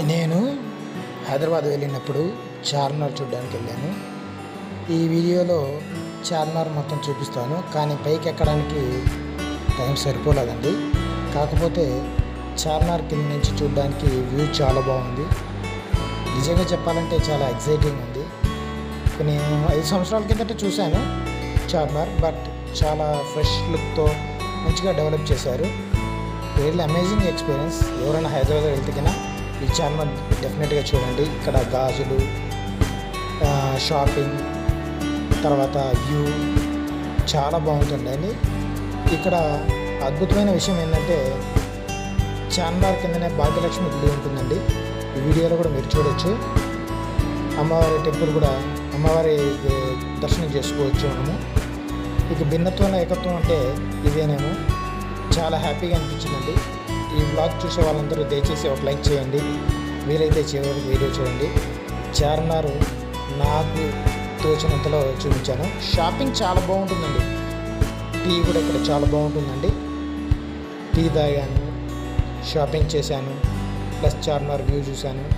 నేను హైదరాబాద్ వెళ్ళినప్పుడు చార్మినార్ చూడడానికి వెళ్ళాను. ఈ వీడియోలో చార్మినార్ మొత్తం చూపిస్తాను కానీ పైకి ఎక్కడానికి టైం సరిపోలేదండి. కాకపోతే చార్మినార్ కింద నుంచి చూడడానికి వ్యూ చాలా బాగుంది. నిజంగా చెప్పాలంటే చాలా ఎగ్జైటింగ్ ఉంది. కొన్ని ఐదు సంవత్సరాల కిందట చూశాను చార్మినార్ బట్ చాలా ఫ్రెష్ లుక్తో మంచిగా డెవలప్ చేశారు. రియల్ అమేజింగ్ ఎక్స్పీరియన్స్ ఎవరైనా హైదరాబాద్ వెళ్తే కన్నా ఈ ఛానల్ డెఫినెట్గా చూడండి. ఇక్కడ గాజులు షాపింగ్ తర్వాత వ్యూ చాలా బాగుంటుందండి. ఇక్కడ అద్భుతమైన విషయం ఏంటంటే చార్మినార్ కిందనే భాగ్యలక్ష్మి గుడి ఉంటుందండి. ఈ వీడియోలో కూడా మీరు చూడొచ్చు. అమ్మవారి టెంపుల్ కూడా అమ్మవారి దర్శనం చేసుకోవచ్చు మనము. ఇక భిన్నత్వం ఏకత్వం అంటే ఇదేనేమో. చాలా హ్యాపీగా అనిపించిందండి. ఈ బ్లాగ్ చూసే వాళ్ళందరూ దయచేసి ఒక లైక్ చేయండి. వీలైతే చివరికి వీడియో చూడండి. చార్మినార్ నాకు తోచినంతలో చూపించాను. షాపింగ్ చాలా బాగుంటుందండి. టీ కూడా ఇక్కడ చాలా బాగుంటుందండి. టీ తాగాను షాపింగ్ చేశాను ప్లస్ చార్మినార్ వ్యూ చూశాను.